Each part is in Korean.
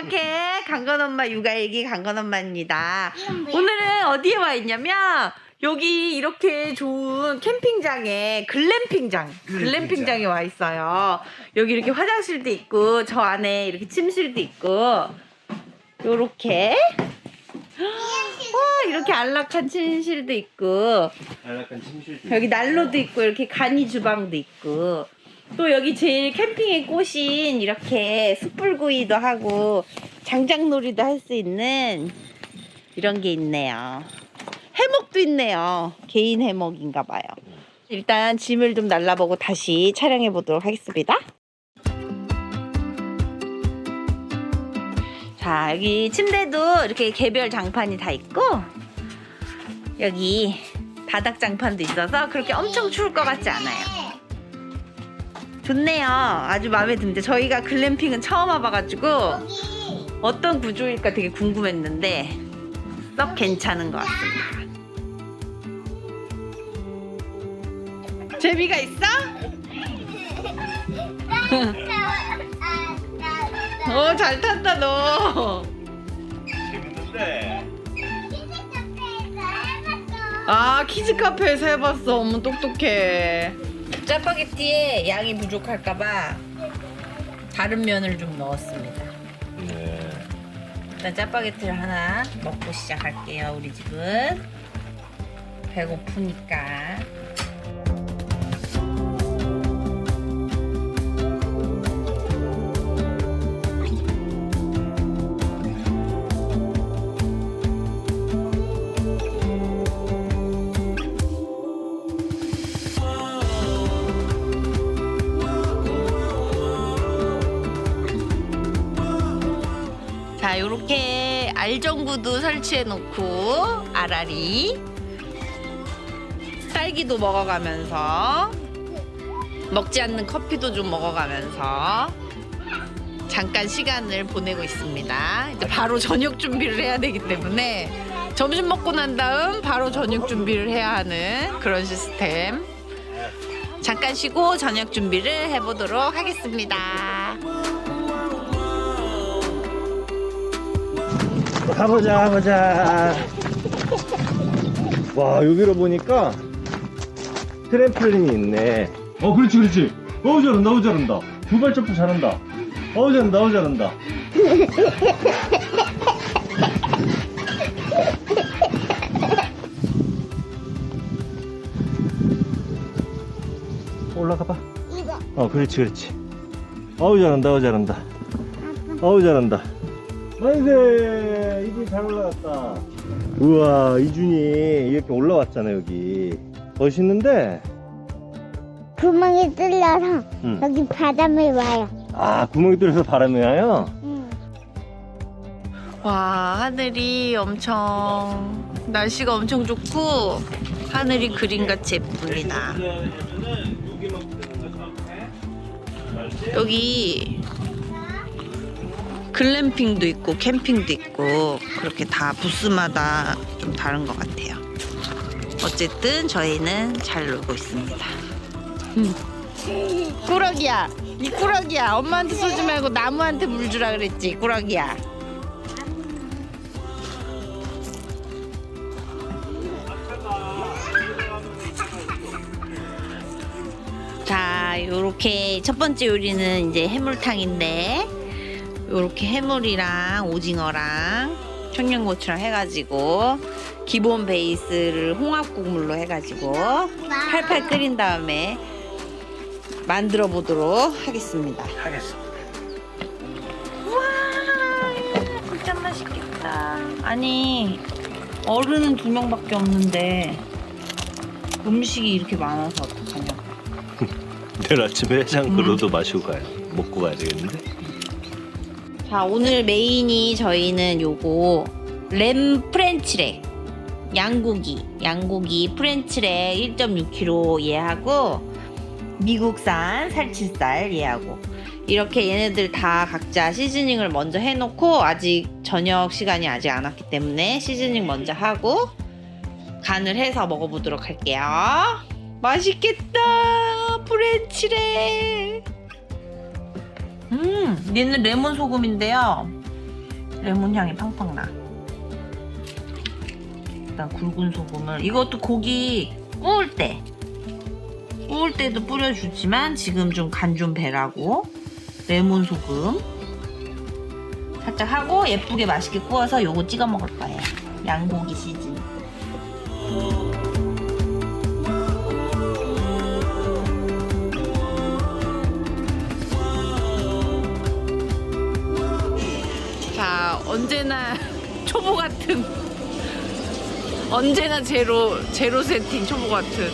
이렇게 강건 엄마 육아일기 강건 엄마입니다. 이건 뭐야? 오늘은 어디에 와 있냐면 여기 이렇게 좋은 캠핑장에 글램핑장 글램핑장에 와 있어요. 여기 이렇게 화장실도 있고 저 안에 이렇게 침실도 있고 요렇게 와 이렇게 안락한 침실도 있고 안락한 침실도 여기 난로도 있고 이렇게 간이 주방도 있고 또 여기 제일 캠핑에 꽂인 이렇게 숯불구이도 하고 장작놀이도 할 수 있는 이런 게 있네요. 해먹도 있네요. 개인 해먹인가 봐요. 일단 짐을 좀 날라보고 다시 촬영해 보도록 하겠습니다. 자, 여기 침대도 이렇게 개별 장판이 다 있고 여기 바닥 장판도 있어서 그렇게 엄청 추울 것 같지 않아요. 좋네요. 아주 마음에 듭니다. 저희가 글램핑은 처음 와봐가지고 어떤 구조일까 되게 궁금했는데 썩 괜찮은 것 같습니다. 재미가 있어? 어, 잘 탔다, 너. 재밌는데 아, 키즈 카페에서 해봤어. 어머, 똑똑해. 짜파게티에 양이 부족할까봐 다른 면을 좀 넣었습니다. 네. 일단 짜파게티를 하나 먹고 시작할게요. 우리 집은 배고프니까. 요렇게 알전구도 설치해 놓고 아라리 딸기도 먹어가면서 먹지 않는 커피도 좀 먹어가면서 잠깐 시간을 보내고 있습니다. 이제 바로 저녁 준비를 해야 되기 때문에 점심 먹고 난 다음 바로 저녁 준비를 해야 하는 그런 시스템. 잠깐 쉬고 저녁 준비를 해보도록 하겠습니다. 가보자 가보자. 와 여기로 보니까 트램플린이 있네. 어 그렇지 그렇지. 어우 잘한다 어우 잘한다. 두발 점프 잘한다. 어우 잘한다 어우 잘한다. 올라가 봐. 이거. 어 그렇지 그렇지. 어우 잘한다 어우 잘한다. 어우 잘한다 만세 이준이 잘 올라갔다 우와 이준이 이렇게 올라왔잖아 여기 멋있는데 구멍이 뚫려서 응. 여기 바람이 와요. 아 구멍이 뚫려서 바람이 와요 응. 와 하늘이 엄청 날씨가 엄청 좋고 하늘이 그림같이 예쁩니다 여기 글램핑도 있고 캠핑도 있고 그렇게 다 부스마다 좀 다른 것 같아요. 어쨌든 저희는 잘 놀고 있습니다. 음. 꾸러기야. 이 꾸러기야. 엄마한테 쏘지 말고 나무한테 물 주라 그랬지 꾸러기야. 자, 요렇게 첫 번째 요리는 이제 해물탕인데, 요렇게 해물이랑 오징어랑 청양고추랑 해가지고, 기본 베이스를 홍합국물로 해가지고, 팔팔 끓인 다음에 만들어 보도록 하겠습니다. 하겠습니다 우와, 진짜 맛있겠다. 아니, 어른은 두 명밖에 없는데, 음식이 이렇게 많아서 어떡하냐. 내일 아침에 해장그로도 마시고 가요 먹고 가야 되겠는데 자 오늘 메인이 저희는 요거 램 프렌치렉 양고기 양고기 프렌치렉 1.6kg 예하고 미국산 살치살 예하고. 이렇게 얘네들 다 각자 시즈닝을 먼저 해놓고 아직 저녁 시간이 아직 안 왔기 때문에 시즈닝 먼저 하고 간을 해서 먹어보도록 할게요. 맛있겠다 프렌치렉 음, 얘는 레몬 소금인데요. 레몬 향이 팡팡 나. 일단 굵은 소금을 이것도 고기 구울 때 구울 때도 뿌려주지만 지금 좀 간 좀 배라고 레몬 소금 살짝 하고 예쁘게 맛있게 구워서 요거 찍어 먹을 거예요. 양고기 시즌. 언제나 초보 같은 언제나 제로 제로 세팅 초보 같은.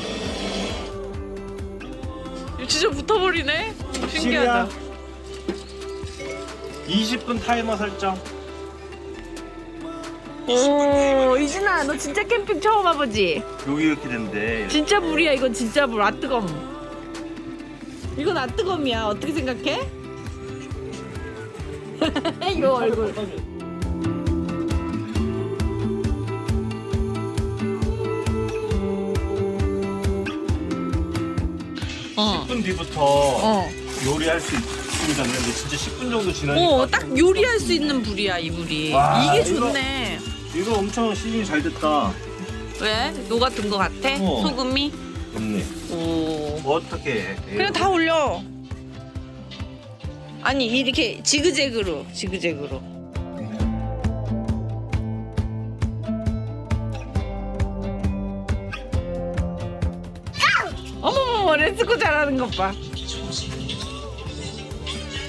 진짜 붙어버리네. 신기하다. 20분 타이머 설정. 오, 이진아, 너 진짜 캠핑 처음 와보지? 여기 이렇게 된대. 진짜 물이야, 이건 진짜 물. 아 뜨검. 이건 아 뜨검이야. 어떻게 생각해? 이거 얼굴. 어. 10분 뒤부터 어. 요리할 수 있습니다. 근데 진짜 10분 정도 지나니까. 어, 딱 요리할 수 있는 불이야, 이 불이. 와, 이게 이거- 좋네. 이거 엄청 시즌이 잘 됐다. 왜? 녹아 든 거 같아? 어. 소금이? 없네. 오. 어떻게 해? 그냥 다 올려. 아니 이렇게 지그재그로 지그재그로. 머머머 레츠고 잘하는 것 봐.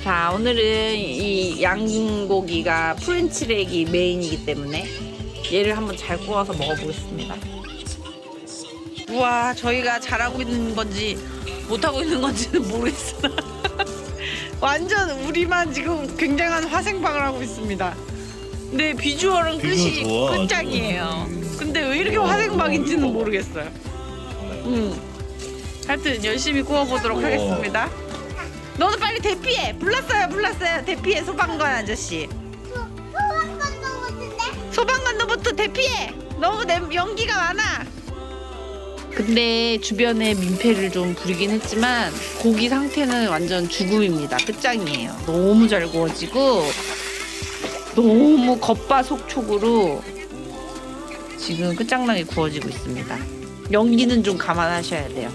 자 오늘은 이 양고기가 프렌치렉이 메인이기 때문에 얘를 한번 잘 구워서 먹어보겠습니다. 우와 저희가 잘하고 있는 건지 못하고 있는 건지는 모르겠어 완전 우리만 지금 굉장한 화생방을 하고 있습니다 근데 비주얼은 비주얼 끝이 좋아, 끝장이에요 근데 왜 이렇게 화생방인지는 모르겠어요 음. 하여튼 열심히 구워보도록. 하겠습니다. 너도 빨리 대피해. 불렀어요 불렀어요. 대피해 소방관 아저씨. 건너 같은데? 소방관 너부터 대피해. 너무 내, 연기가 많아. 근데 주변에 민폐를 좀 부리긴 했지만 고기 상태는 완전 죽음입니다. 끝장이에요. 너무 잘 구워지고 너무 겉바속촉으로 지금 끝장나게 구워지고 있습니다. 연기는 좀 감안하셔야 돼요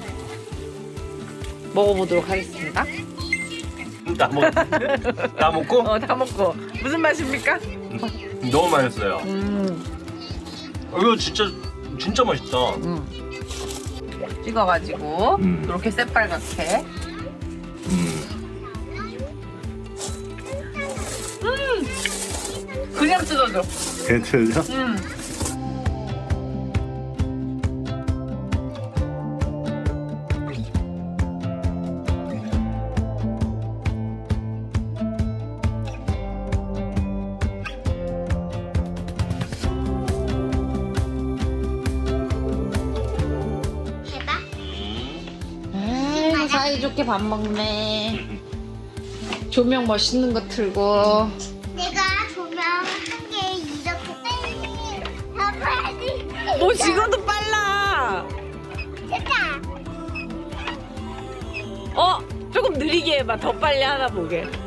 먹어보도록 하겠습니다 다 먹. 다 먹고? 어 다 먹고 무슨 맛입니까? 너무 맛있어요. 음 어, 이거 진짜 진짜 맛있다. 음. 찍어가지고 음. 이렇게 새빨갛게 음. 그냥 뜯어줘. 괜찮죠? 음. 사이좋게 밥 먹네. 조명 멋있는 거 틀고. 내가 조명 한 개 이렇게 빨리 다 빨리. 뭐 지금도 빨라. 됐다. 어 조금 느리게 해봐. 더 빨리 하나 보게. 더.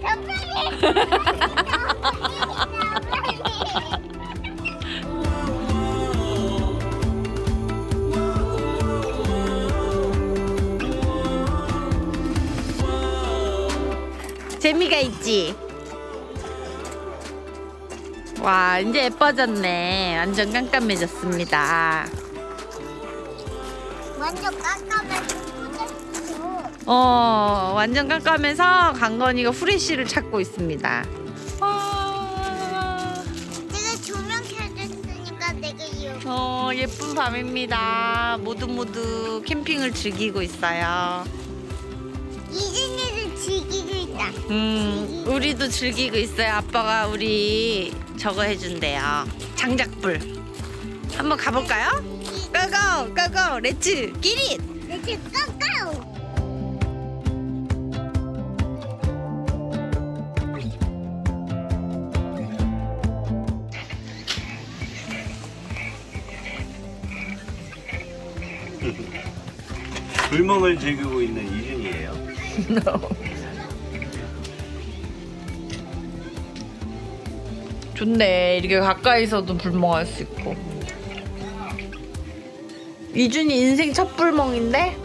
더 빨리. 재미가 있지. 와 이제 예뻐졌네. 완전 깜깜해졌습니다. 완전 깜깜해서 못했어. 어, 완전 깜깜해서 강건이가 후레쉬를 찾고 있습니다. 와, 내가 조명 켜줬으니까 내가 이거. 어, 예쁜 밤입니다. 모두 모두 캠핑을 즐기고 있어요. 이진이를 있다. 음, 우리도 즐기고 있어요. 아빠가 우리 저거 해준대요. 장작불. 한번 가볼까요? 고고, 고고, 렛츠, 기릿! 이제 깜깜. 불멍을 즐기고 있는 이준이에요. 좋네. 이렇게 가까이서도 불멍할 수 있고. 이준이 인생 첫 불멍인데?